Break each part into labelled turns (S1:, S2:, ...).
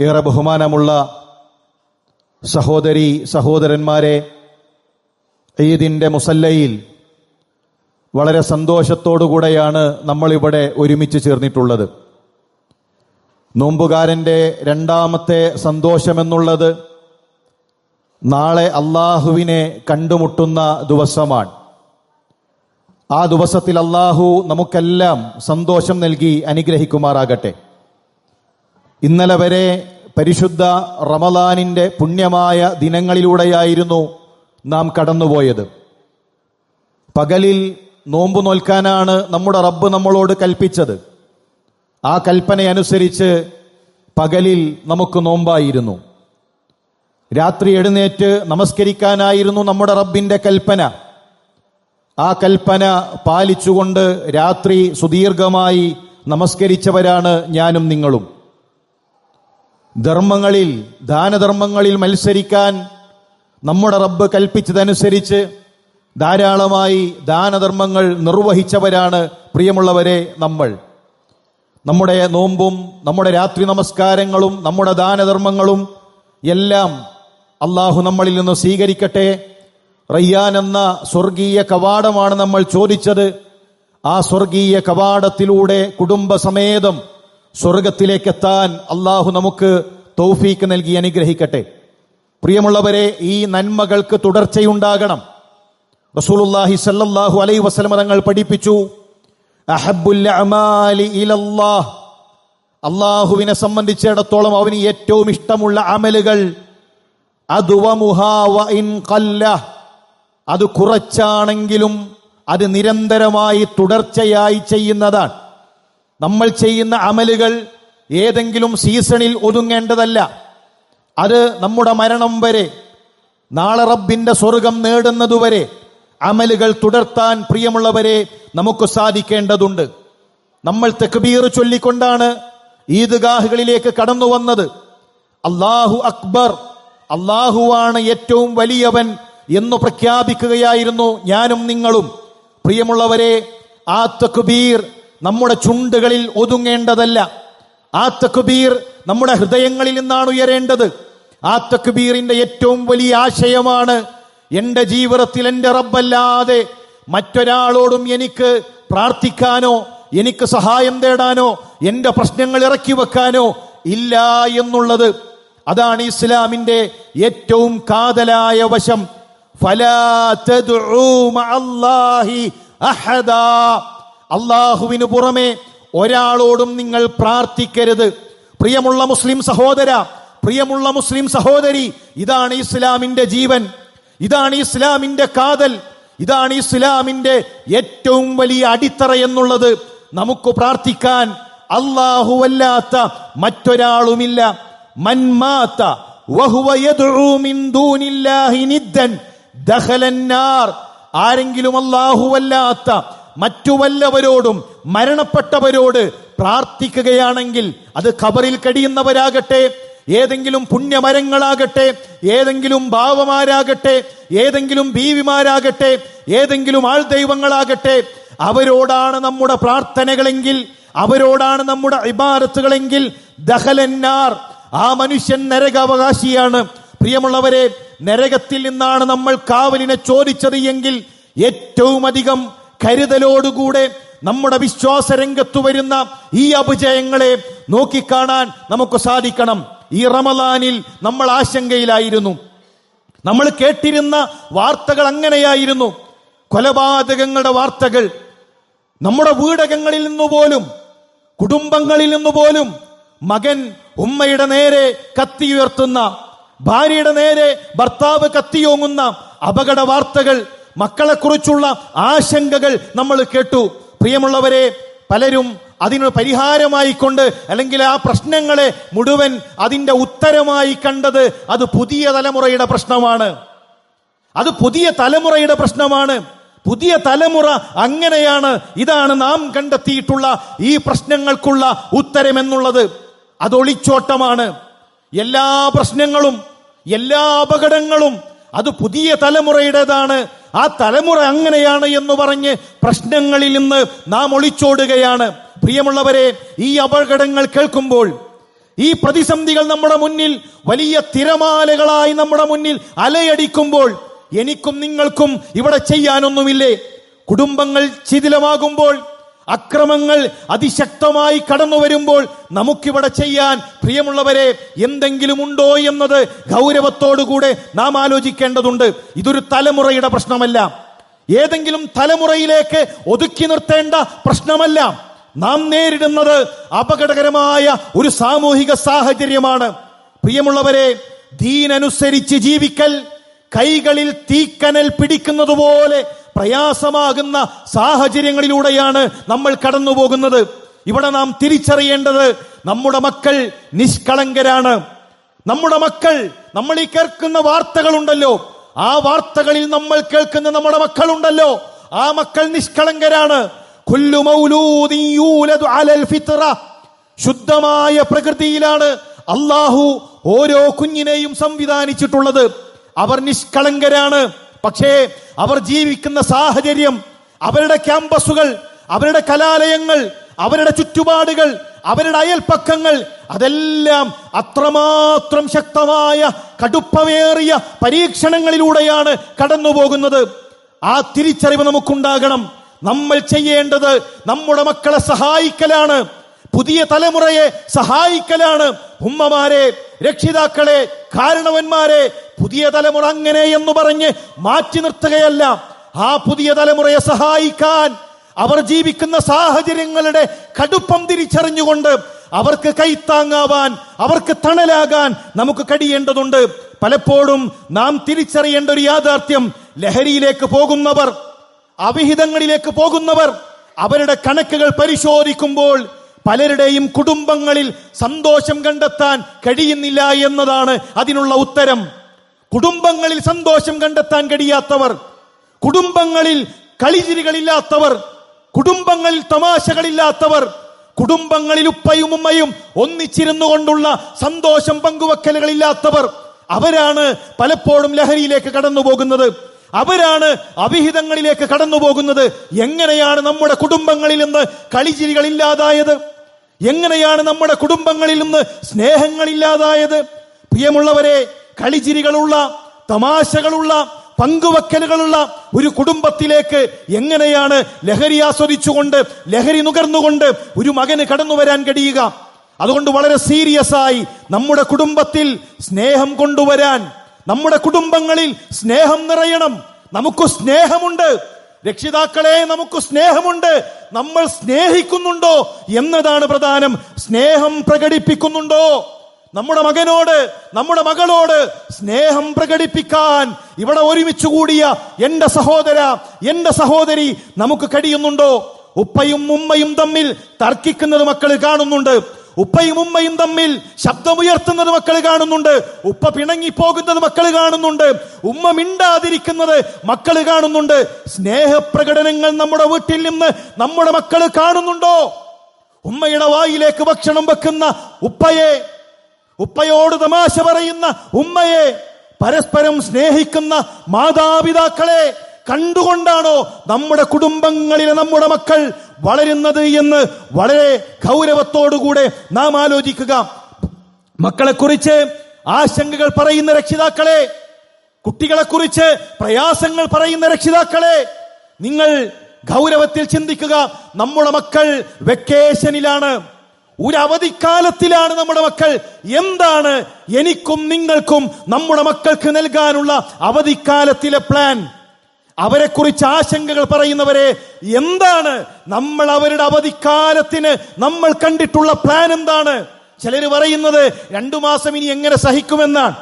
S1: ഏറെ ബഹുമാനമുള്ള സഹോദരി സഹോദരന്മാരെ ഈദിന്റെ മുസല്ലയിൽ വളരെ സന്തോഷത്തോടുകൂടെയാണ് നമ്മളിവിടെ ഒരുമിച്ച് ചേർന്നിട്ടുള്ളത്. നോമ്പുകാരന്റെ രണ്ടാമത്തെ സന്തോഷമെന്നുള്ളത് നാളെ അള്ളാഹുവിനെ കണ്ടുമുട്ടുന്ന ദിവസമാണ്. ആ ദിവസത്തിൽ അള്ളാഹു നമുക്കെല്ലാം സന്തോഷം നൽകി അനുഗ്രഹിക്കുമാറാകട്ടെ. ഇന്നലെ വരെ പരിശുദ്ധ റമദാനിന്റെ പുണ്യമായ ദിനങ്ങളിലൂടെയായിരുന്നു നാം കടന്നുപോയത്. പകലിൽ നോമ്പ് നോൽക്കാനാണ് നമ്മുടെ റബ്ബ് നമ്മളോട് കൽപ്പിച്ചത്. ആ കൽപ്പനയനുസരിച്ച് പകലിൽ നമുക്ക് നോമ്പായിരുന്നു. രാത്രി എഴുന്നേറ്റ് നമസ്കരിക്കാനായിരുന്നു നമ്മുടെ റബ്ബിന്റെ കൽപ്പന. ആ കൽപ്പന പാലിച്ചുകൊണ്ട് രാത്രി സുദീർഘമായി നമസ്കരിച്ചവരാണ് ഞാനും നിങ്ങളും. ധർമ്മങ്ങളിൽ ദാനധർമ്മങ്ങളിൽ മത്സരിക്കാൻ നമ്മുടെ റബ്ബ് കൽപ്പിച്ചതനുസരിച്ച് ധാരാളമായി ദാനധർമ്മങ്ങൾ നിർവഹിച്ചവരാണ് പ്രിയമുള്ളവരെ നമ്മൾ. നമ്മുടെ നോമ്പും നമ്മുടെ രാത്രി നമസ്കാരങ്ങളും നമ്മുടെ ദാനധർമ്മങ്ങളും എല്ലാം അള്ളാഹു നമ്മളിൽ നിന്ന് സ്വീകരിക്കട്ടെ. റയ്യാൻ എന്ന സ്വർഗീയ കവാടമാണ് നമ്മൾ ചോദിച്ചത്. ആ സ്വർഗീയ കവാടത്തിലൂടെ കുടുംബസമേതം സ്വർഗത്തിലേക്കെത്താൻ അള്ളാഹു നമുക്ക് തൗഫീക്ക് നൽകി അനുഗ്രഹിക്കട്ടെ. പ്രിയമുള്ളവരെ ഈ നന്മകൾക്ക് തുടർച്ചയുണ്ടാകണം. റസൂലുള്ളാഹി സല്ലല്ലാഹു അലൈഹി വസല്ലം തങ്ങൾ പഠിപ്പിച്ചു അള്ളാഹുവിനെ സംബന്ധിച്ചിടത്തോളം അവന് ഏറ്റവും ഇഷ്ടമുള്ള അമലുകൾ അത് കുറച്ചാണെങ്കിലും അത് നിരന്തരമായി തുടർച്ചയായി ചെയ്യുന്നതാണ്. നമ്മൾ ചെയ്യുന്ന അമലുകൾ ഏതെങ്കിലും സീസണിൽ ഒതുങ്ങേണ്ടതല്ല. അത് നമ്മുടെ മരണം വരെ നാളെ റബ്ബിന്റെ സ്വർഗം നേടുന്നതുവരെ അമലുകൾ തുടർത്താൻ പ്രിയമുള്ളവരെ നമുക്ക് സാധിക്കേണ്ടതുണ്ട്. നമ്മൾ തെക്ബീർ ചൊല്ലിക്കൊണ്ടാണ് ഈദ്ഗാഹുകളിലേക്ക് കടന്നു വന്നത്. അള്ളാഹു അക്ബർ അള്ളാഹുവാണ് ഏറ്റവും വലിയവൻ എന്ന് പ്രഖ്യാപിക്കുകയായിരുന്നു ഞാനും നിങ്ങളും. പ്രിയമുള്ളവരെ ആ തക്ബീർ നമ്മുടെ ചുണ്ടുകളിൽ ഒതുങ്ങേണ്ടതല്ല. ആ തക്ബീർ നമ്മുടെ ഹൃദയങ്ങളിൽ നിന്നാണ് ഉയരേണ്ടത്. ആ തക്ബീറിന്റെ ഏറ്റവും വലിയ ആശയമാണ് എന്റെ ജീവിതത്തിൽ എന്റെ റബ്ബല്ലാതെ മറ്റൊരാളോടും എനിക്ക് പ്രാർത്ഥിക്കാനോ എനിക്ക് സഹായം തേടാനോ എന്റെ പ്രശ്നങ്ങൾ ഇറക്കി വെക്കാനോ ഇല്ല എന്നുള്ളത്. അതാണ് ഇസ്ലാമിന്റെ ഏറ്റവും കാതലായ വശം. ഫലാ അഹദാ. അള്ളാഹുവിന് പുറമെ ഒരാളോടും നിങ്ങൾ പ്രാർത്ഥിക്കരുത്. പ്രിയമുള്ള മുസ്ലിം സഹോദര പ്രിയമുള്ള മുസ്ലിം സഹോദരി ഇതാണ് ഇസ്ലാമിന്റെ ജീവൻ. ഇതാണ് ഇസ്ലാമിന്റെ കാതൽ. ഇതാണ് ഇസ്ലാമിന്റെ ഏറ്റവും വലിയ അടിത്തറ എന്നുള്ളത് നമുക്ക് പ്രാർത്ഥിക്കാൻ അല്ലാഹുവല്ലാത്ത മറ്റൊരാളുമില്ല. മന്മാത്ത ആരെങ്കിലും അല്ലാഹുവല്ലാത്ത മറ്റു വല്ലവരോടും മരണപ്പെട്ടവരോട് പ്രാർത്ഥിക്കുകയാണെങ്കിൽ അത് ഖബറിൽ കഴിയുന്നവരാകട്ടെ ഏതെങ്കിലും പുണ്യമരങ്ങളാകട്ടെ ഏതെങ്കിലും ഭാവമാരാകട്ടെ ഏതെങ്കിലും ബീവിമാരാകട്ടെ ഏതെങ്കിലും ആൾ ദൈവങ്ങളാകട്ടെ അവരോടാണ് നമ്മുടെ പ്രാർത്ഥനകളെങ്കിൽ അവരോടാണ് നമ്മുടെ ഇബാരത്തുകളെങ്കിൽ ദഹലന്നാർ ആ മനുഷ്യൻ നരകാവകാശിയാണ്. പ്രിയമുള്ളവരെ നരകത്തിൽ നിന്നാണ് നമ്മൾ കാവലിനെ ചോദിച്ചത് എങ്കിൽ ഏറ്റവും അധികം കരുതലോടുകൂടെ നമ്മുടെ വിശ്വാസ രംഗത്തു വരുന്ന ഈ അപജയങ്ങളെ നോക്കിക്കാണാൻ നമുക്ക് സാധിക്കണം. ഈ റമലാനിൽ നമ്മൾ ആശങ്കയിലായിരുന്നു. നമ്മൾ കേട്ടിരുന്ന വാർത്തകൾ അങ്ങനെയായിരുന്നു. കൊലപാതകങ്ങളുടെ വാർത്തകൾ. നമ്മുടെ വീടകങ്ങളിൽ നിന്ന് പോലും കുടുംബങ്ങളിൽ നിന്ന് പോലും മകൻ ഉമ്മയുടെ നേരെ കത്തി ഉയർത്തുന്ന ഭാര്യയുടെ നേരെ ഭർത്താവ് കത്തിയോങ്ങുന്ന അപകട വാർത്തകൾ മക്കളെക്കുറിച്ചുള്ള ആശങ്കകൾ നമ്മൾ കേട്ടു. പ്രിയമുള്ളവരെ പലരും അതിന് പരിഹാരമായി കൊണ്ട് അല്ലെങ്കിൽ ആ പ്രശ്നങ്ങളെ മുഴുവൻ അതിന്റെ ഉത്തരമായി കണ്ടത് അത് പുതിയ തലമുറയുടെ പ്രശ്നമാണ്. അത് പുതിയ തലമുറയുടെ പ്രശ്നമാണ്. പുതിയ തലമുറ അങ്ങനെയാണ്. ഇതാണ് നാം കണ്ടെത്തിയിട്ടുള്ള ഈ പ്രശ്നങ്ങൾക്കുള്ള ഉത്തരമെന്നുള്ളത് അതൊളിച്ചോട്ടമാണ് എല്ലാ പ്രശ്നങ്ങളും എല്ലാ അപകടങ്ങളും അത് പുതിയ തലമുറയുടേതാണ്. ആ തലമുറ അങ്ങനെയാണ് എന്ന് പറഞ്ഞ് പ്രശ്നങ്ങളിൽ നിന്ന് നാം ഒളിച്ചോടുകയാണ്. പ്രിയമുള്ളവരെ ഈ അപകടങ്ങൾ കേൾക്കുമ്പോൾ ഈ പ്രതിസന്ധികൾ നമ്മുടെ മുന്നിൽ വലിയ തിരമാലകളായി നമ്മുടെ മുന്നിൽ അലയടിക്കുമ്പോൾ എനിക്കും നിങ്ങൾക്കും ഇവിടെ ചെയ്യാനൊന്നുമില്ലേ? കുടുംബങ്ങൾ ശിഥിലമാകുമ്പോൾ അക്രമങ്ങൾ അതിശക്തമായി കടന്നു വരുമ്പോൾ നമുക്കിവിടെ ചെയ്യാൻ പ്രിയമുള്ളവരെ എന്തെങ്കിലും ഉണ്ടോ എന്നത് ഗൗരവത്തോടുകൂടെ നാം ആലോചിക്കേണ്ടതുണ്ട്. ഇതൊരു തലമുറയുടെ പ്രശ്നമല്ല. ഏതെങ്കിലും തലമുറയിലേക്ക് ഒതുക്കി നിർത്തേണ്ട പ്രശ്നമല്ല. നാം നേരിടുന്നത് അപകടകരമായ ഒരു സാമൂഹിക സാഹചര്യമാണ്. പ്രിയമുള്ളവരെ ദീനനുസരിച്ച് ജീവിക്കൽ കൈകളിൽ തീക്കനൽ പിടിക്കുന്നത് പോലെ പ്രയാസമാകുന്ന സാഹചര്യങ്ങളിലൂടെയാണ് നമ്മൾ കടന്നു പോകുന്നത് ഇവിടെ നാം തിരിച്ചറിയേണ്ടത് നമ്മുടെ മക്കൾ നിഷ്കളങ്കരാണ്. നമ്മുടെ മക്കൾ നമ്മൾ ഈ കേൾക്കുന്ന വാർത്തകളുണ്ടല്ലോ. ആ വാർത്തകളിൽ നമ്മൾ കേൾക്കുന്ന നമ്മുടെ മക്കളുണ്ടല്ലോ. ആ മക്കൾ നിഷ്കളങ്കരാണ്. ശുദ്ധമായ പ്രകൃതിയിലാണ് അള്ളാഹു ഓരോ കുഞ്ഞിനെയും സംവിധാനിച്ചിട്ടുള്ളത്. അവർ നിഷ്കളങ്കരാണ്. പക്ഷേ അവർ ജീവിക്കുന്ന സാഹചര്യം അവരുടെ ക്യാമ്പസുകൾ അവരുടെ കലാലയങ്ങൾ അവരുടെ ചുറ്റുപാടുകൾ അവരുടെ അയൽപ്പക്കങ്ങൾ അതെല്ലാം അത്രമാത്രം ശക്തമായ കടുപ്പമേറിയ പരീക്ഷണങ്ങളിലൂടെയാണ് കടന്നു പോകുന്നത് ആ തിരിച്ചറിവ് നമുക്കുണ്ടാകണം. നമ്മൾ ചെയ്യേണ്ടത് നമ്മുടെ മക്കളെ സഹായിക്കലാണ്. പുതിയ തലമുറയെ സഹായിക്കലാണ് ഉമ്മമാരെ രക്ഷിതാക്കളെ കാരണവന്മാരെ. പുതിയ തലമുറ അങ്ങനെ എന്ന് പറഞ്ഞ് മാറ്റി നിർത്തുകയല്ല. ആ പുതിയ തലമുറയെ സഹായിക്കാൻ അവർ ജീവിക്കുന്ന സാഹചര്യങ്ങളുടെ കടുപ്പം തിരിച്ചറിഞ്ഞുകൊണ്ട് അവർക്ക് കൈത്താങ്ങാവാൻ അവർക്ക് തണലാകാൻ നമുക്ക് കഴിയേണ്ടതുണ്ട്. പലപ്പോഴും നാം തിരിച്ചറിയേണ്ട ഒരു യാഥാർത്ഥ്യം ലഹരിയിലേക്ക് പോകുന്നവർ അവിഹിതങ്ങളിലേക്ക് പോകുന്നവർ അവരുടെ കണക്കുകൾ പരിശോധിക്കുമ്പോൾ പലരുടെയും കുടുംബങ്ങളിൽ സന്തോഷം കണ്ടെത്താൻ കഴിയുന്നില്ല എന്നതാണ് അതിനുള്ള ഉത്തരം. കുടുംബങ്ങളിൽ സന്തോഷം കണ്ടെത്താൻ കഴിയാത്തവർ കുടുംബങ്ങളിൽ കളിചിരികളില്ലാത്തവർ കുടുംബങ്ങളിൽ തമാശകളില്ലാത്തവർ കുടുംബങ്ങളിൽ ഉപ്പയും ഉമ്മയും ഒന്നിച്ചിരുന്നു കൊണ്ടുള്ള സന്തോഷം പങ്കുവെക്കലുകളില്ലാത്തവർ അവരാണ് പലപ്പോഴും ലഹരിയിലേക്ക് കടന്നു പോകുന്നത് അവരാണ് അവിഹിതങ്ങളിലേക്ക് കടന്നു പോകുന്നത് എങ്ങനെയാണ് നമ്മുടെ കുടുംബങ്ങളിൽ നിന്ന് കളിചിരികൾ ഇല്ലാതായത് എങ്ങനെയാണ് നമ്മുടെ കുടുംബങ്ങളിൽ നിന്ന് സ്നേഹങ്ങളില്ലാതായത്? പ്രിയമുള്ളവരെ കളിചിരികളുള്ള തമാശകളുള്ള പങ്കുവെക്കലുകളുള്ള ഒരു കുടുംബത്തിലേക്ക് എങ്ങനെയാണ് ലഹരി ആസ്വദിച്ചുകൊണ്ട് ലഹരി നുകർന്നുകൊണ്ട് ഒരു മകന് കടന്നു വരാൻ കഴിയുക? അതുകൊണ്ട് വളരെ സീരിയസ് ആയി നമ്മുടെ കുടുംബത്തിൽ സ്നേഹം കൊണ്ടുവരാൻ നമ്മുടെ കുടുംബങ്ങളിൽ സ്നേഹം നിറയണം. നമുക്ക് സ്നേഹമുണ്ട്. രക്ഷിതാക്കളെ നമുക്ക് സ്നേഹമുണ്ട്. നമ്മൾ സ്നേഹിക്കുന്നുണ്ടോ എന്നതാണ് പ്രധാനം. സ്നേഹം പ്രകടിപ്പിക്കുന്നുണ്ടോ? നമ്മുടെ മകനോട് നമ്മുടെ മകളോട് സ്നേഹം പ്രകടിപ്പിക്കാൻ ഇവിടെ ഒരുമിച്ച് കൂടിയ എന്റെ സഹോദര എന്റെ സഹോദരി നമുക്ക് കഴിയുന്നുണ്ടോ? ഉപ്പയും ഉമ്മയും തമ്മിൽ തർക്കിക്കുന്നത് മക്കൾ കാണുന്നുണ്ട്. ഉപ്പയും ഉമ്മയും തമ്മിൽ ശബ്ദമുയർത്തുന്നത് മക്കൾ കാണുന്നുണ്ട്. ഉപ്പ പിണങ്ങി പിണങ്ങിപ്പോകുന്നത് മക്കൾ കാണുന്നുണ്ട്. ഉമ്മ മിണ്ടാതിരിക്കുന്നത് മക്കൾ കാണുന്നുണ്ട്. സ്നേഹപ്രകടനങ്ങൾ നമ്മുടെ വീട്ടിൽ നിന്ന് നമ്മുടെ മക്കൾ കാണുന്നുണ്ടോ? ഉമ്മയുടെ വായിലേക്ക് ഭക്ഷണം വെക്കുന്ന ഉപ്പയെ ഉപ്പയോട് തമാശ പറയുന്ന ഉമ്മയെ പരസ്പരം സ്നേഹിക്കുന്ന മാതാപിതാക്കളെ കണ്ടുകൊണ്ടാണോ നമ്മുടെ കുടുംബങ്ങളിലെ നമ്മുടെ മക്കൾ വളരുന്നത് എന്ന് വളരെ ഗൗരവത്തോടുകൂടെ നാം ആലോചിക്കുക. മക്കളെക്കുറിച്ച് ആശങ്കകൾ പറയുന്ന രക്ഷിതാക്കളെ കുട്ടികളെക്കുറിച്ച് പ്രയാസങ്ങൾ പറയുന്ന രക്ഷിതാക്കളെ നിങ്ങൾ ഗൗരവത്തിൽ ചിന്തിക്കുക. നമ്മുടെ മക്കൾ വെക്കേഷനിലാണ്. ഒരു അവധിക്കാലത്തിലാണ് നമ്മുടെ മക്കൾ. എന്താണ് എനിക്കും നിങ്ങൾക്കും നമ്മുടെ മക്കൾക്ക് നൽകാനുള്ള അവധിക്കാലത്തിലെ പ്ലാൻ അവരെക്കുറിച്ച് ആശങ്കകൾ പറയുന്നവരെ എന്താണ് നമ്മൾ അവരുടെ അവധിക്കാലത്തിന് നമ്മൾ കണ്ടിട്ടുള്ള പ്ലാൻ എന്താണ്? ചിലർ പറയുന്നത് രണ്ടു മാസം ഇനി എങ്ങനെ സഹിക്കുമെന്നാണ്.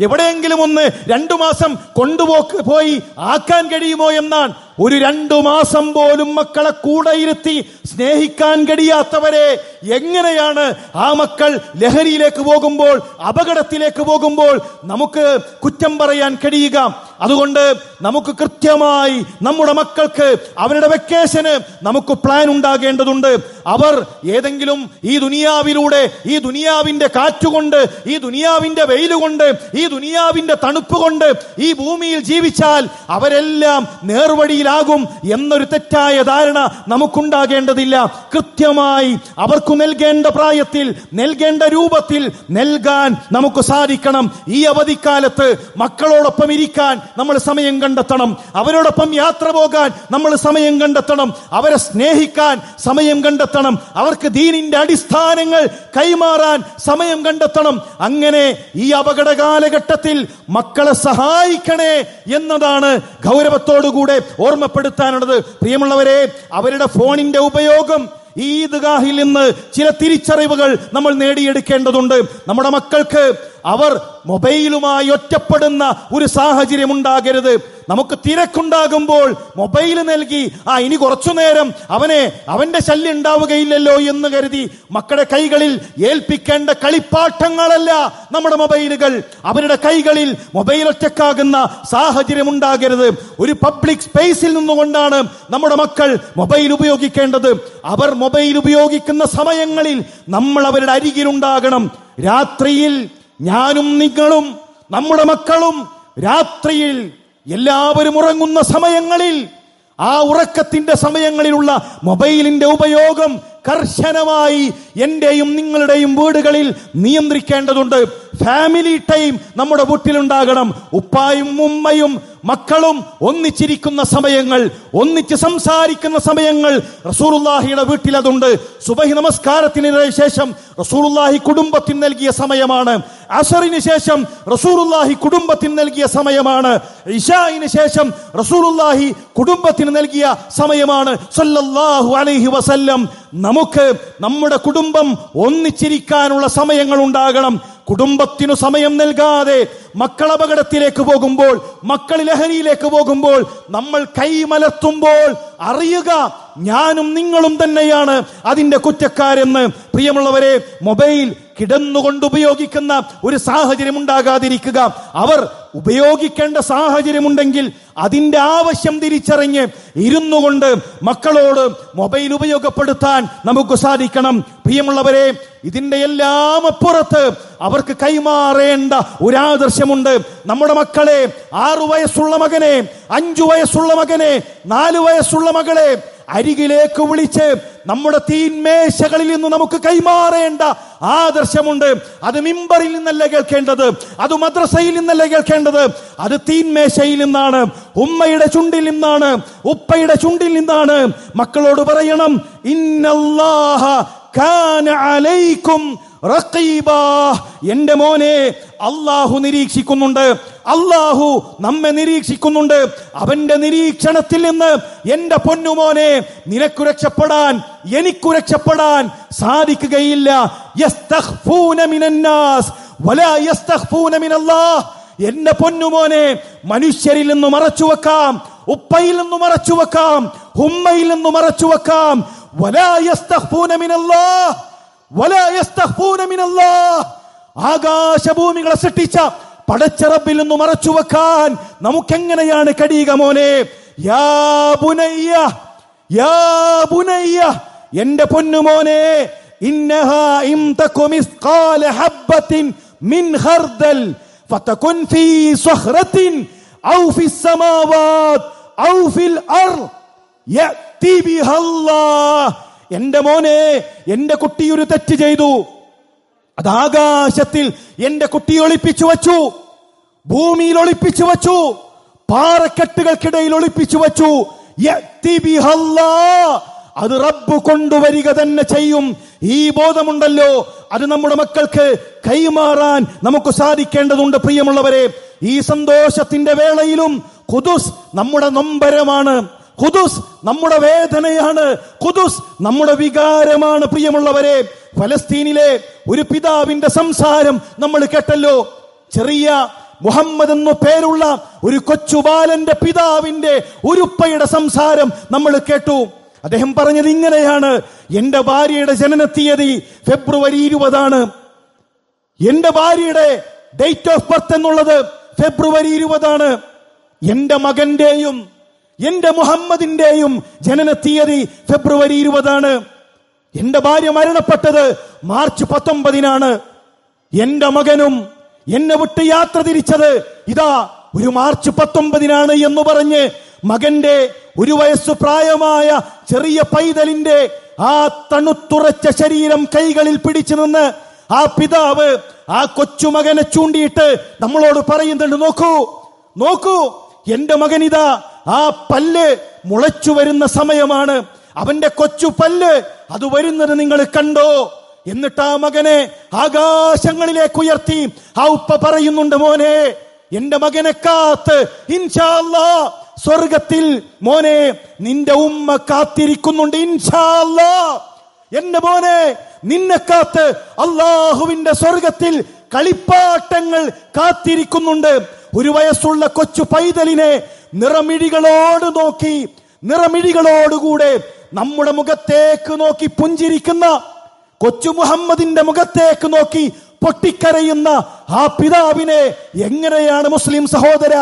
S1: എവിടെയെങ്കിലും ഒന്ന് രണ്ടു മാസം കൊണ്ടുപോക്ക് പോയി ആക്കാൻ കഴിയുമോ എന്നാണ്. ഒരു രണ്ടു മാസം പോലും മക്കളെ കൂടെ ഇരുത്തി സ്നേഹിക്കാൻ കഴിയാത്തവരെ എങ്ങനെയാണ് ആ മക്കൾ ലഹരിയിലേക്ക് പോകുമ്പോൾ അപകടത്തിലേക്ക് പോകുമ്പോൾ നമുക്ക് കുറ്റം പറയാൻ കഴിയുക? അതുകൊണ്ട് നമുക്ക് കൃത്യമായി നമ്മുടെ മക്കൾക്ക് അവരുടെ വെക്കേഷന് നമുക്ക് പ്ലാൻ ഉണ്ടാകേണ്ടതുണ്ട്. അവർ ഏതെങ്കിലും ഈ ദുനിയാവിലൂടെ ഈ ദുനിയാവിന്റെ കാറ്റുകൊണ്ട് ഈ ദുനിയാവിന്റെ വെയിലുകൊണ്ട് ഈ ദുനിയാവിന്റെ തണുപ്പ് കൊണ്ട് ഈ ഭൂമിയിൽ ജീവിച്ചാൽ അവരെല്ലാം നേർവഴിയിലാകും എന്നൊരു തെറ്റായ ധാരണ നമുക്കുണ്ടാകേണ്ടതില്ല. കൃത്യമായി അവർക്ക് നൽകേണ്ട പ്രായത്തിൽ നൽകേണ്ട രൂപത്തിൽ നൽകാൻ നമുക്ക് സാധിക്കണം. ഈ അവധിക്കാലത്ത് മക്കളോടൊപ്പം ഇരിക്കാൻ നമ്മൾ സമയം കണ്ടെത്തണം. അവരോടൊപ്പം യാത്ര പോകാൻ നമ്മൾ സമയം കണ്ടെത്തണം. അവരെ സ്നേഹിക്കാൻ സമയം കണ്ടെത്തണം. അവർക്ക് ദീനിന്റെ അടിസ്ഥാനങ്ങൾ കൈമാറാൻ സമയം കണ്ടെത്തണം. അങ്ങനെ ഈ അപകട കാലഘട്ടത്തിൽ മക്കളെ സഹായിക്കണേ എന്നതാണ് ഗൗരവത്തോടുകൂടെ ഓർമ്മപ്പെടുത്താനുള്ളത്. പ്രിയമുള്ളവരെ അവരുടെ ഫോണിന്റെ ഉപയോഗം ഈ ഈദ്ഗാഹിൽ നിന്ന് ചില തിരിച്ചറിവുകൾ നമ്മൾ നേടിയെടുക്കേണ്ടതുണ്ട്. നമ്മുടെ മക്കൾക്ക് അവർ മൊബൈലുമായി ഒറ്റപ്പെടുന്ന ഒരു സാഹചര്യം ഉണ്ടാകരുത് നമുക്ക് തിരക്കുണ്ടാകുമ്പോൾ മൊബൈൽ നൽകി ആ ഇനി കുറച്ചു നേരം അവനെ അവന്റെ ശല്യം ഉണ്ടാവുകയില്ലല്ലോ എന്ന് കരുതി മക്കളുടെ കൈകളിൽ ഏൽപ്പിക്കേണ്ട കളിപ്പാട്ടങ്ങളല്ല നമ്മുടെ മൊബൈലുകൾ. അവരുടെ കൈകളിൽ മൊബൈൽ ഒറ്റക്കാകുന്ന സാഹചര്യം ഉണ്ടാകരുത് ഒരു പബ്ലിക് സ്പേസിൽ നിന്നുകൊണ്ടാണ് നമ്മുടെ മക്കൾ മൊബൈൽ ഉപയോഗിക്കേണ്ടത്. അവർ മൊബൈൽ ഉപയോഗിക്കുന്ന സമയങ്ങളിൽ നമ്മൾ അവരുടെ അരികിലുണ്ടാകണം. രാത്രിയിൽ ഞാനും നിങ്ങളും നമ്മുടെ മക്കളും രാത്രിയിൽ എല്ലാവരും ഉറങ്ങുന്ന സമയങ്ങളിൽ ആ ഉറക്കത്തിന്റെ സമയങ്ങളിലുള്ള മൊബൈലിന്റെ ഉപയോഗം കർശനമായി എന്റെയും നിങ്ങളുടെയും വീടുകളിൽ നിയന്ത്രിക്കേണ്ടതുണ്ട്. ഫാമിലി ടൈം നമ്മുടെ വീട്ടിലുണ്ടാകണം. ഉപ്പായും ഉമ്മയും മക്കളും ഒന്നിച്ചിരിക്കുന്ന സമയങ്ങൾ ഒന്നിച്ച് സംസാരിക്കുന്ന സമയങ്ങൾ റസൂറുല്ലാഹിയുടെ വീട്ടിൽ അതുണ്ട്. സുബഹി നമസ്കാരത്തിന് ശേഷം റസൂലുള്ളാഹി കുടുംബത്തിന് നൽകിയ സമയമാണ്. അസറിന് ശേഷം റസൂലുള്ളാഹി കുടുംബത്തിന് നൽകിയ സമയമാണ്. ഇഷായിന് ശേഷം റസൂലുള്ളാഹി കുടുംബത്തിന് നൽകിയ സമയമാണ്. അലൈഹി വസല്ലം. നമുക്ക് നമ്മുടെ കുടുംബം ഒന്നിച്ചിരിക്കാനുള്ള സമയങ്ങൾ ഉണ്ടാകണം. കുടുംബത്തിനു സമയം നൽകാതെ മക്കൾ അപകടത്തിലേക്ക് പോകുമ്പോൾ മക്കൾ ലഹരിയിലേക്ക് പോകുമ്പോൾ നമ്മൾ കൈമലർത്തുമ്പോൾ അറിയുക ഞാനും നിങ്ങളും തന്നെയാണ് അതിന്റെ കുറ്റക്കാരെന്ന്. പ്രിയമുള്ളവരെ മൊബൈൽ കിടന്നുകൊണ്ട് ഉപയോഗിക്കുന്ന ഒരു സാഹചര്യം ഉണ്ടാകാതിരിക്കുക അവർ ഉപയോഗിക്കേണ്ട സാഹചര്യമുണ്ടെങ്കിൽ അതിന്റെ ആവശ്യം തിരിച്ചറിഞ്ഞ് ഇരുന്നു കൊണ്ട് മക്കളോട് മൊബൈൽ ഉപയോഗപ്പെടുത്താൻ നമുക്ക് സാധിക്കണം. പ്രിയമുള്ളവരെ ഇതിന്റെ എല്ലാം അപ്പുറത്ത് അവർക്ക് കൈമാറേണ്ട ഒരു ആദർശമുണ്ട് നമ്മുടെ മക്കളെ ആറു വയസ്സുള്ള മകനെ അഞ്ചു വയസ്സുള്ള മകനെ നാലു വയസ്സുള്ള മകളെ അരികിലേക്ക് വിളിച്ച് നമ്മുടെ തീന്മേശകളിൽ നിന്ന് നമുക്ക് കൈമാറേണ്ട ആദർശമുണ്ട്. അത് മിമ്പറിൽ നിന്നല്ല കേൾക്കേണ്ടത്? അത് മദ്രസയിൽ നിന്നല്ല കേൾക്കേണ്ടത്? അത് തീന്മേശയിൽ നിന്നാണ്. ഉമ്മയുടെ ചുണ്ടിൽ നിന്നാണ്. ഉപ്പയുടെ ചുണ്ടിൽ നിന്നാണ്. മക്കളോട് പറയണം ഇന്നല്ലാഹ കാന അലൈക്കും എന്റെ മോനെ അള്ളാഹു നിരീക്ഷിക്കുന്നുണ്ട്. അള്ളാഹു നമ്മെ നിരീക്ഷിക്കുന്നുണ്ട്. അവന്റെ നിരീക്ഷണത്തിൽ നിന്ന് എന്റെ പൊന്നുമോനെ നിനക്കു രക്ഷപ്പെടാൻ എനിക്കു രക്ഷപ്പെടാൻ സാധിക്കുകയില്ല. എന്റെ പൊന്നുമോനെ മനുഷ്യരിൽ നിന്ന് മറച്ചു വെക്കാം ഉപ്പയിൽ നിന്ന് മറച്ചു വെക്കാം ഉമ്മയിൽ നിന്ന് മറച്ചു വെക്കാം. വലാ യസ്തഖ്ഫൂന മിനല്ലാഹ് വലാ യസ്തഖ്ഫൂന മിനല്ലാഹ് ആകാശഭൂമികളെ സൃഷ്ടിച്ച പടച്ചറബിൽ നിന്ന് മറച്ചു വെക്കാൻ നമുക്കെങ്ങനെയാണ് കഴിയുക മോനെ യാ ബുനയ്യ യാ ബുനയ്യ എന്റെ പൊന്നുമോനെ ഇന്നഹാ ഇം തകു മിസ്ഖാല ഹബ്ബത്തിൻ മിൻ ഖർദൽ ഫതകുൻ ഫീ സഖറത്തിൻ ഔ ഫി السماوات ഔ എന്റെ മോനെ എന്റെ കുട്ടി ഒരു തെറ്റ് ചെയ്തു. അത് ആകാശത്തിൽ എന്റെ കുട്ടി ഒളിപ്പിച്ചു വച്ചു. ഭൂമിയിൽ ഒളിപ്പിച്ചു വച്ചു. പാറക്കെട്ടുകൾക്കിടയിൽ ഒളിപ്പിച്ചു വച്ചു. അത് റബ്ബ് കൊണ്ടുവരിക തന്നെ ചെയ്യും. ഈ ബോധമുണ്ടല്ലോ. അത് നമ്മുടെ മക്കൾക്ക് കൈമാറാൻ നമുക്ക് സാധിക്കേണ്ടതുണ്ട് പ്രിയമുള്ളവരെ. ഈ സന്തോഷത്തിന്റെ വേളയിലും കുതുസ് നമ്മുടെ നൊമ്പരമാണ്. ഖുദുസ് നമ്മുടെ വേദനയാണ്. ഖുദുസ് നമ്മുടെ വികാരമാണ് പ്രിയമുള്ളവരെ. ഫലസ്തീനിലെ ഒരു പിതാവിന്റെ സംസാരം നമ്മൾ കേട്ടല്ലോ. ചെറിയ മുഹമ്മദ് എന്നു പേരുള്ള ഒരു കൊച്ചുബാലന്റെ പിതാവിന്റെ ഉരുപ്പയുടെ സംസാരം നമ്മൾ കേട്ടു. അദ്ദേഹം പറഞ്ഞത് ഇങ്ങനെയാണ്. എന്റെ ഭാര്യയുടെ ജനന തീയതി ഫെബ്രുവരി ഇരുപതാണ്. എന്റെ ഭാര്യയുടെ ഡേറ്റ് ഓഫ് ബർത്ത് എന്നുള്ളത് ഫെബ്രുവരി ഇരുപതാണ്. എന്റെ മകന്റെയും എന്റെ മുഹമ്മദിന്റെയും ജനന തീയതി ഫെബ്രുവരി ഇരുപതാണ്. എന്റെ ഭാര്യ മരണപ്പെട്ടത് മാർച്ച് പത്തൊമ്പതിനാണ്. എന്റെ മകനും എന്നെ വിട്ട് യാത്ര തിരിച്ചത് ഇതാ ഒരു മാർച്ച് പത്തൊമ്പതിനാണ് എന്ന് പറഞ്ഞ് മകന്റെ ഒരു വയസ്സു പ്രായമായ ചെറിയ പൈതലിന്റെ ആ തണുത്തുറച്ച ശരീരം കൈകളിൽ പിടിച്ചു നിന്ന് ആ പിതാവ് ആ കൊച്ചുമകനെ ചൂണ്ടിയിട്ട് നമ്മളോട് പറയുന്നുണ്ട് നോക്കൂ നോക്കൂ എന്റെ മകനിതാ ആ പല്ല് മുളച്ചു വരുന്ന സമയമാണ്. അവന്റെ കൊച്ചു പല്ല് അത് വരുന്നത് നിങ്ങൾ കണ്ടോ? എന്നിട്ട് ആ മകനെ ആകാശങ്ങളിലേക്ക് ഉയർത്തി ആ ഉപ്പ പറയുന്നുണ്ട് മോനെ എന്റെ മകനെ കാത്ത് ഇൻഷാ അല്ലാ സ്വർഗത്തിൽ മോനെ നിന്റെ ഉമ്മ കാത്തിരിക്കുന്നുണ്ട് ഇൻഷാ അല്ലാ എന്റെ മോനെ നിന്നെ കാത്ത് അള്ളാഹുവിന്റെ സ്വർഗത്തിൽ കളിപ്പാട്ടങ്ങൾ കാത്തിരിക്കുന്നുണ്ട്. ഒരു വയസ്സുള്ള കൊച്ചു പൈതലിനെ നിറമിഴികളോട് നോക്കി നിറമിഴികളോടുകൂടെ നമ്മുടെ മുഖത്തേക്ക് നോക്കി പുഞ്ചിരിക്കുന്ന കൊച്ചു മുഹമ്മദിന്റെ മുഖത്തേക്ക് നോക്കി പൊട്ടിക്കരയുന്ന ആ പിതാവിനെ എങ്ങനെയാണ് മുസ്ലിം സഹോദര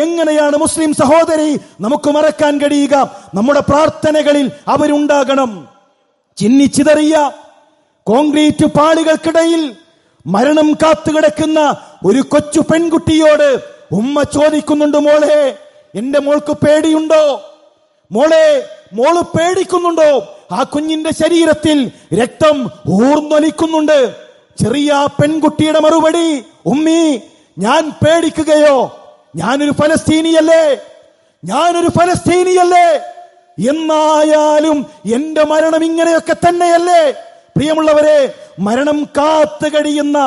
S1: എങ്ങനെയാണ് മുസ്ലിം സഹോദരി നമുക്ക് മറക്കാൻ കഴിയുക? നമ്മുടെ പ്രാർത്ഥനകളിൽ അവരുണ്ടാകണം. ചിന്നിച്ചിതറിയ കോൺക്രീറ്റ് പാളികൾക്കിടയിൽ മരണം കാത്തുകിടക്കുന്ന ഒരു കൊച്ചു പെൺകുട്ടിയോട് ഉമ്മ ചോദിക്കുന്നുണ്ട് മോളെ എന്റെ മോൾക്ക് പേടിയുണ്ടോ? മോളെ മോൾ പേടിക്കുന്നുണ്ടോ? ആ കുഞ്ഞിന്റെ ശരീരത്തിൽ രക്തം ഊർന്നൊലിക്കുന്നുണ്ട്. ചെറിയ പെൺകുട്ടിയുടെ മറുപടി ഉമ്മി ഞാൻ പേടിക്കുകയോ ഞാനൊരു ഫലസ്തീനിയല്ലേ ഞാനൊരു ഫലസ്തീനിയല്ലേ എന്നായാലും എന്റെ മരണം ഇങ്ങനെയൊക്കെ തന്നെയല്ലേ? പ്രിയമുള്ളവരെ മരണം കാത്തു കഴിയുന്ന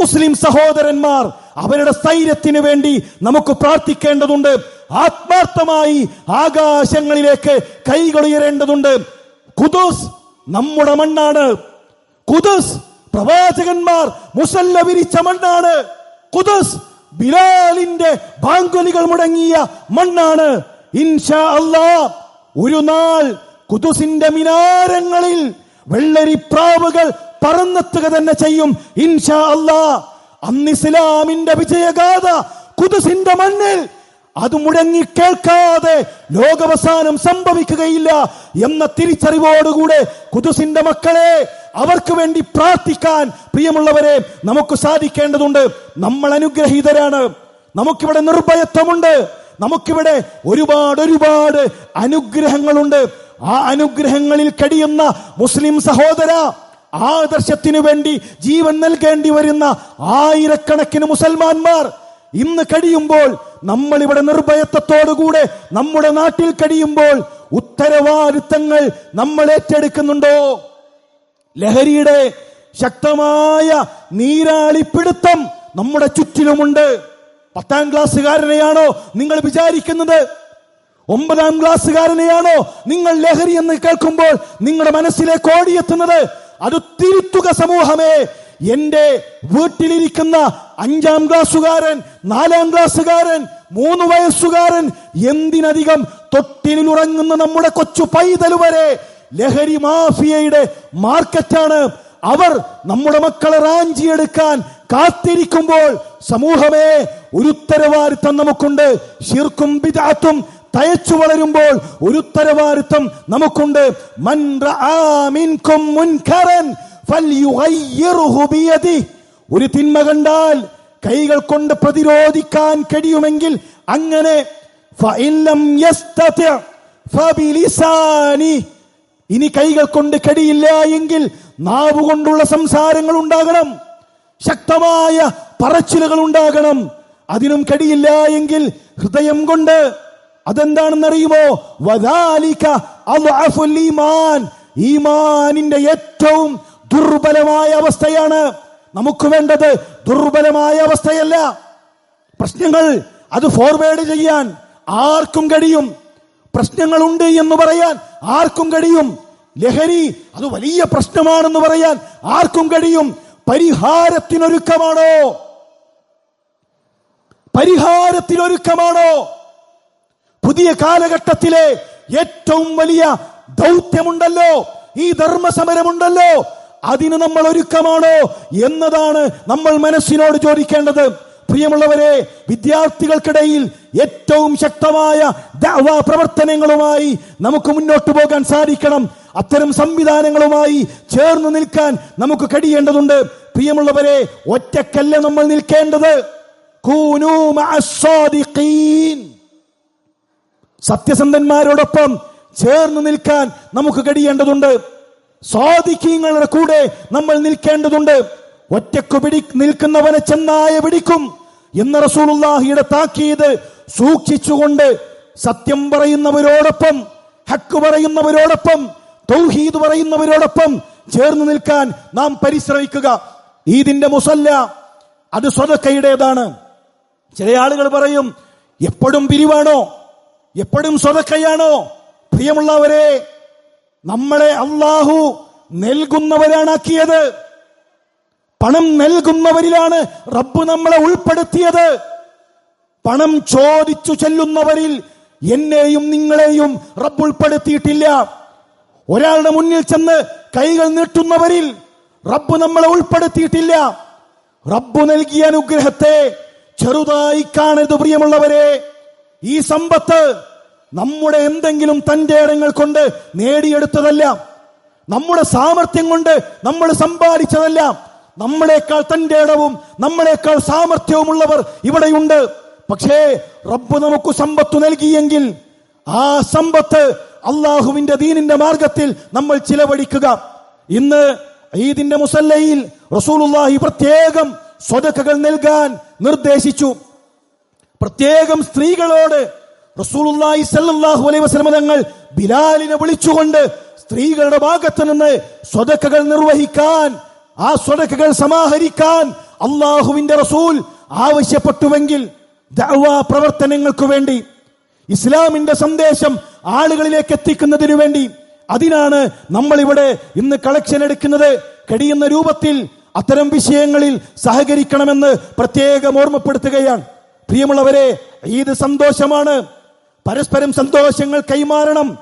S1: മുസ്ലിം സഹോദരന്മാർ അവരുടെ സ്ഥൈര്യത്തിന് വേണ്ടി നമുക്ക് പ്രാർത്ഥിക്കേണ്ടതുണ്ട്. ആത്മാർത്ഥമായി ആകാശങ്ങളിലേക്ക് കൈകൾ ഉയരേണ്ടതുണ്ട് കുദൂസ് നമ്മുടെ മണ്ണാണ്. കുദൂസ് പ്രവാചകന്മാർ മുസല്ല വിരിച്ച മണ്ണാണ്. കുദൂസ് ബിലാലിന്റെ ബാങ്കുലികൾ മുടങ്ങിയ മണ്ണാണ്. ഇൻഷാ അല്ലാ ഒരു നാൾ കുദുസിന്റെ മിനാരങ്ങളിൽ വെള്ളരിപ്രാവുകൾ പറന്നെത്തുക തന്നെ ചെയ്യും. ഇൻഷാ അല്ലാ അന്ന് ഇസ്ലാമിന്റെ വിജയഗാഥ കുതുസിന്റെ മണ്ണിൽ. അത് മുടങ്ങി കേൾക്കാതെ ലോകവസാനം സംഭവിക്കുകയില്ല എന്ന തിരിച്ചറിവോടുകൂടെ കുതുസിന്റെ മക്കളെ അവർക്ക് വേണ്ടി പ്രാർത്ഥിക്കാൻ പ്രിയമുള്ളവരെ നമുക്ക് സാധിക്കേണ്ടതുണ്ട്. നമ്മൾ അനുഗ്രഹീതരാണ്. നമുക്കിവിടെ നിർഭയത്വമുണ്ട്. നമുക്കിവിടെ ഒരുപാട് ഒരുപാട് അനുഗ്രഹങ്ങളുണ്ട്. ആ അനുഗ്രഹങ്ങളിൽ കഴിയുന്ന മുസ്ലിം സഹോദര ആദർശത്തിനു വേണ്ടി ജീവൻ നൽകേണ്ടി വരുന്ന ആയിരക്കണക്കിന് മുസൽമാന്മാർ ഇന്ന് കഴിയുമ്പോൾ നമ്മൾ ഇവിടെ നിർഭയത്വത്തോടുകൂടെ നമ്മുടെ നാട്ടിൽ കഴിയുമ്പോൾ ഉത്തരവാദിത്തങ്ങൾ നമ്മൾ ഏറ്റെടുക്കുന്നുണ്ടോ? ലഹരിയുടെ ശക്തമായ നീരാളിപ്പിടുത്തം നമ്മുടെ ചുറ്റിലുമുണ്ട്. പത്താം ക്ലാസ്സുകാരനെയാണോ നിങ്ങൾ വിചാരിക്കുന്നത്? ഒമ്പതാം ക്ലാസ്സുകാരനെയാണോ നിങ്ങൾ ലഹരി എന്ന് കേൾക്കുമ്പോൾ നിങ്ങളുടെ മനസ്സിലേക്ക് ഓടിയെത്തുന്നത്? അത് തിരുത്തുക സമൂഹമേ. എന്റെ വീട്ടിലിരിക്കുന്ന അഞ്ചാം ക്ലാസ്സുകാരൻ നാലാം ക്ലാസ്സുകാരൻ മൂന്ന് വയസ്സുകാരൻ എന്തിനധികം തൊട്ടിലുറങ്ങുന്ന നമ്മുടെ കൊച്ചു പൈതൽ വരെ ലഹരി മാഫിയയുടെ മാർക്കറ്റാണ്. അവർ നമ്മുടെ മക്കളെ റാഞ്ചി എടുക്കാൻ കാത്തിരിക്കുമ്പോൾ സമൂഹമേ ഒരു ഉത്തരവാദിത്തം നമുക്കുണ്ട്. ശിർക്കും ബിദാത്തും തയച്ചു വളരുമ്പോൾ ഒരു ഉത്തരവാദിത്തം നമുക്കുണ്ട്. ഒരു തിന്മ കണ്ടാൽ കൈകൾ കൊണ്ട് പ്രതിരോധിക്കാൻ കഴിയുമെങ്കിൽ അങ്ങനെ. ഇനി കൈകൾ കൊണ്ട് കഴിയില്ല എങ്കിൽ നാവ് കൊണ്ടുള്ള സംസാരങ്ങൾ ഉണ്ടാകണം ശക്തമായ പറച്ചിലുകൾ ഉണ്ടാകണം അതിനും കഴിയില്ല എങ്കിൽ ഹൃദയം കൊണ്ട് അതെന്താണെന്നറിയുമോ? ഈമാൻ. ഈമാനിന്റെ ഏറ്റവും ദുർബലമായ അവസ്ഥയാണ് നമുക്ക് വേണ്ടത്. ദുർബലമായ അവസ്ഥയല്ല. പ്രശ്നങ്ങൾ അത് ഫോർവേഡ് ചെയ്യാൻ ആർക്കും കഴിയും. പ്രശ്നങ്ങളുണ്ട് എന്ന് പറയാൻ ആർക്കും കഴിയും. ലഹരി അത് വലിയ പ്രശ്നമാണെന്ന് പറയാൻ ആർക്കും കഴിയും. പരിഹാരത്തിനൊരുക്കമാണോ? പരിഹാരത്തിനൊരുക്കമാണോ? പുതിയ കാലഘട്ടത്തിലെ ഏറ്റവും വലിയ ദൗത്യമുണ്ടല്ലോ. ഈ ധർമ്മസമരമുണ്ടല്ലോ. അതിന് നമ്മൾ ഒരുക്കമാണോ എന്നതാണ് നമ്മൾ മനസ്സിനോട് ചോദിക്കേണ്ടത്. പ്രിയമുള്ളവരെ വിദ്യാർത്ഥികൾക്കിടയിൽ ഏറ്റവും ശക്തമായ പ്രവർത്തനങ്ങളുമായി നമുക്ക് മുന്നോട്ട് പോകാൻ സാധിക്കണം. അത്തരം സംവിധാനങ്ങളുമായി ചേർന്ന് നിൽക്കാൻ നമുക്ക് കഴിയേണ്ടതുണ്ട്. പ്രിയമുള്ളവരെ ഒറ്റക്കല്ല നമ്മൾ നിൽക്കേണ്ടത്. കൂനൂ. സത്യസന്ധന്മാരോടൊപ്പം ചേർന്ന് നിൽക്കാൻ നമുക്ക് കഴിയേണ്ടതുണ്ട്. സ്വാധിക്യങ്ങളുടെ കൂടെ നമ്മൾ നിൽക്കേണ്ടതുണ്ട്. ഒറ്റക്കു പിടി നിൽക്കുന്നവനെ ചെന്നായ പിടിക്കും എന്ന റസൂലുള്ളാഹിയുടെ താക്കീത് സൂക്ഷിച്ചുകൊണ്ട് സത്യം പറയുന്നവരോടൊപ്പം ഹക്ക് പറയുന്നവരോടൊപ്പം തൗഹീദ് പറയുന്നവരോടൊപ്പം ചേർന്ന് നിൽക്കാൻ നാം പരിശ്രമിക്കുക. ഈദിന്റെ മുസല്ല അത് സ്വതക്കയുടേതാണ്. ചില ആളുകൾ പറയും എപ്പോഴും പിരിവാണോ? എപ്പോഴും സ്വതക്കയാണോ പ്രിയമുള്ളവരെ നമ്മളെ അള്ളാഹു നൽകുന്നവരാണാക്കിയത്. പണം നൽകുന്നവരിലാണ് റബ്ബ് നമ്മളെ ഉൾപ്പെടുത്തിയത്. പണം ചോദിച്ചു ചെല്ലുന്നവരിൽ എന്നെയും നിങ്ങളെയും റബ്ബ് ഉൾപ്പെടുത്തിയിട്ടില്ല. ഒരാളുടെ മുന്നിൽ ചെന്ന് കൈകൾ നീട്ടുന്നവരിൽ റബ്ബ് നമ്മളെ ഉൾപ്പെടുത്തിയിട്ടില്ല. റബ്ബ് നൽകിയ അനുഗ്രഹത്തെ ചെറുതായി കാണരുത് പ്രിയമുള്ളവരെ. ഈ സമ്പത്ത് നമ്മുടെ എന്തെങ്കിലും തന്റെ ഇടങ്ങൾ കൊണ്ട് നേടിയെടുത്തതല്ല. നമ്മുടെ സാമർഥ്യം കൊണ്ട് നമ്മൾ സമ്പാദിച്ചതല്ല. നമ്മളെക്കാൾ തന്റെ ഇടവും നമ്മളെക്കാൾ സാമർഥ്യവുമുള്ളവർ ഇവിടെയുണ്ട്. പക്ഷേ റബ്ബ് നമുക്ക് സമ്പത്ത് നൽകിയെങ്കിൽ ആ സമ്പത്ത് അള്ളാഹുവിന്റെ ദീനിന്റെ മാർഗത്തിൽ നമ്മൾ ചിലവഴിക്കുക. ഇന്ന് ഈദിന്റെ മുസല്ലയിൽ റസൂലുള്ളാഹി പ്രത്യേകം സ്വതക്കകൾ നൽകാൻ നിർദ്ദേശിച്ചു. പ്രത്യേകം സ്ത്രീകളോട് റസൂലുള്ളാഹി സല്ലല്ലാഹു അലൈഹി തങ്ങൾ ബിലാലിനെ വിളിച്ചുകൊണ്ട് സ്ത്രീകളുടെ ഭാഗത്ത് നിന്ന് സ്വതക്കകൾ നിർവഹിക്കാൻ ആ സ്വതക്കകൾ സമാഹരിക്കാൻ അള്ളാഹുവിന്റെ റസൂൽ ആവശ്യപ്പെട്ടുവെങ്കിൽ പ്രവർത്തനങ്ങൾക്ക് വേണ്ടി ഇസ്ലാമിന്റെ സന്ദേശം ആളുകളിലേക്ക് എത്തിക്കുന്നതിനു വേണ്ടി അതിനാണ് നമ്മൾ ഇവിടെ ഇന്ന് കളക്ഷൻ എടുക്കുന്നത്. കഴിയുന്ന രൂപത്തിൽ അത്തരം വിഷയങ്ങളിൽ സഹകരിക്കണമെന്ന് പ്രത്യേകം ഓർമ്മപ്പെടുത്തുകയാണ്. പ്രിയമുള്ളവരെ ഈദ് സന്തോഷമാണ്. പരസ്പരം സന്തോഷങ്ങൾ കൈമാറണം.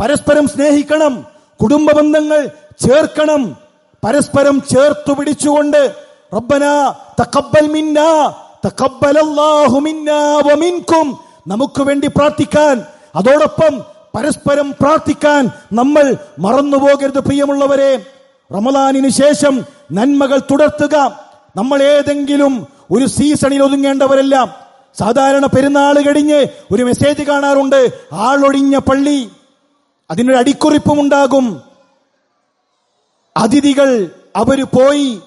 S1: പരസ്പരം സ്നേഹിക്കണം. കുടുംബ ബന്ധങ്ങൾ ചേർക്കണം. പരസ്പരം ചേർത്തു പിടിച്ചുകൊണ്ട് നമുക്ക് വേണ്ടി പ്രാർത്ഥിക്കാൻ അതോടൊപ്പം പരസ്പരം പ്രാർത്ഥിക്കാൻ നമ്മൾ മറന്നുപോകരുത് പ്രിയമുള്ളവരെ. റമദാനിന് ശേഷം നന്മകൾ തുടർത്തുക. നമ്മൾ ഏതെങ്കിലും ഒരു സീസണിൽ ഒതുങ്ങേണ്ടവരല്ല. സാധാരണ പെരുന്നാൾ കഴിഞ്ഞ് ഒരു മെസ്സേജ് കാണാറുണ്ട് ആളൊഴിഞ്ഞ പള്ളി. അതിനൊരു അടിക്കുറിപ്പും ഉണ്ടാകും. അതിഥികൾ അവർ പോയി.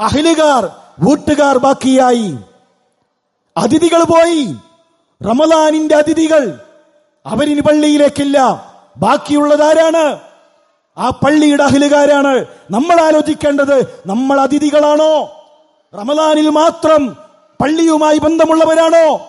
S1: അഹിലുകാർ വീട്ടുകാർ ബാക്കിയായി. അതിഥികൾ പോയി. റമദാനിന്റെ അതിഥികൾ അവരിനി പള്ളിയിലേക്കില്ല. ബാക്കിയുള്ളത് ആരാണ്? ആ പള്ളിയുടെ അഹിലുകാരാണ്. നമ്മൾ ആലോചിക്കേണ്ടത് നമ്മൾ അതിഥികളാണോ? റമദാനിൽ മാത്രം പള്ളിയുമായി ബന്ധമുള്ളവരാണോ?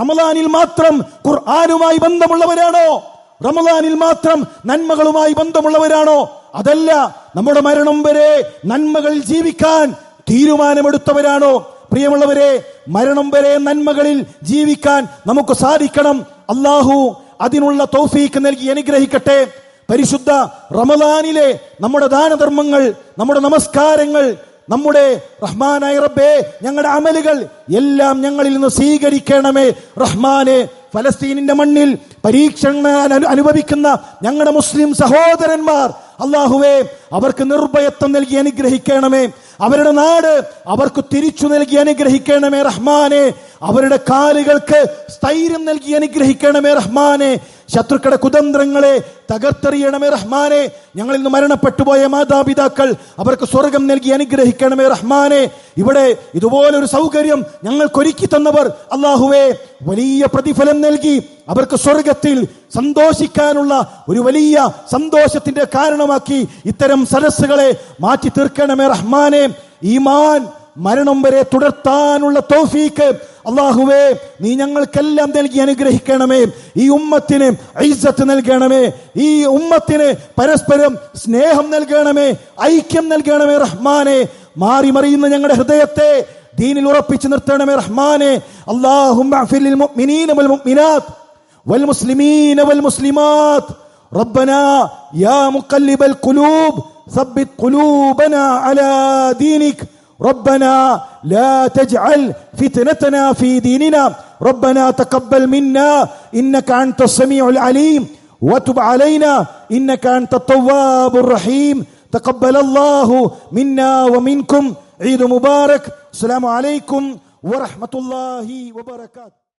S1: റമദാനിൽ മാത്രം ഖുർആാനുമായി ബന്ധമുള്ളവരാണോ? റമദാനിൽ മാത്രം നന്മകളുമായി ബന്ധമുള്ളവരാണോ? അതല്ല നമ്മുടെ മരണം വരെ നന്മകളിൽ ജീവിക്കാൻ തീരുമാനമെടുത്തവരാണോ? പ്രിയമുള്ളവരെ മരണം വരെ നന്മകളിൽ ജീവിക്കാൻ നമുക്ക് സാധിക്കണം. അള്ളാഹു അതിനുള്ള തൗഫീക്ക് നൽകി അനുഗ്രഹിക്കട്ടെ. പരിശുദ്ധ റമദാനിലെ നമ്മുടെ ദാനധർമ്മങ്ങൾ നമ്മുടെ നമസ്കാരങ്ങൾ നമ്മുടെ റഹ്മാനായ റബ്ബേ ഞങ്ങളുടെ അമലുകൾ എല്ലാം ഞങ്ങളിൽ നിന്ന് സ്വീകരിക്കണമേ. റഹ്മാനെ ഫലസ്തീനിന്റെ മണ്ണിൽ പരീക്ഷണ അനുഭവിക്കുന്ന ഞങ്ങളുടെ മുസ്ലിം സഹോദരന്മാർ അള്ളാഹുവേ അവർക്ക് നിർഭയത്വം നൽകി അനുഗ്രഹിക്കണമേ. അവരുടെ നാട് അവർക്ക് തിരിച്ചു നൽകി അനുഗ്രഹിക്കണമേ റഹ്മാനെ. അവരുടെ കാലുകൾക്ക് സ്ഥൈര്യം നൽകി അനുഗ്രഹിക്കണമേ റഹ്മാനെ. ശത്രുക്കളുടെ കുതന്ത്രങ്ങളെ തകർത്തെറിയണമേ റഹ്മാനെ. ഞങ്ങളിൽ നിന്ന് മരണപ്പെട്ടുപോയ മാതാപിതാക്കൾ അവർക്ക് സ്വർഗം നൽകി അനുഗ്രഹിക്കണമേ റഹ്മാനെ. ഇവിടെ ഇതുപോലൊരു സൗകര്യം ഞങ്ങൾക്ക് ഒരുക്കി തന്നവർ അള്ളാഹുവേ വലിയ പ്രതിഫലം നൽകി. അവർക്ക് സ്വർഗത്തിൽ സന്തോഷിക്കാനുള്ള ഒരു വലിയ സന്തോഷത്തിന്റെ കാരണമാക്കി ഇത്തരം സരസ്സുകളെ മാറ്റി തീർക്കണമേ റഹ്മാനെ. ഈമാൻ മരണം വരെ തുടർത്താനുള്ള തൗഫീക്ക് അള്ളാഹുവേ നീ ഞങ്ങൾക്കെല്ലാം നൽകി അനുഗ്രഹിക്കണമേ ഈ ഉമ്മത്തിന് ഐസത്ത് നൽകണമേ ഈ ഉമ്മത്തിന് പരസ്പരം സ്നേഹം നൽകണമേ ഐക്യം നൽകണമേ റഹ്മാനെ മാറി മറിയുന്ന ഞങ്ങളുടെ ഹൃദയത്തെ ദീനിൽ ഉറപ്പിച്ചു നിർത്തണമേ റഹ്മാനെ അള്ളാഹും والمسلمين والمسلمات ربنا يا مقلب القلوب ثبت قلوبنا على دينك ربنا لا تجعل فتنتنا في ديننا. ربنا تقبل منا. إنك أنت السميع العليم. وتب علينا. إنك أنت التواب الرحيم. تقبل الله منا ومنكم. عيد مبارك. السلام عليكم ورحمة الله وبركاته.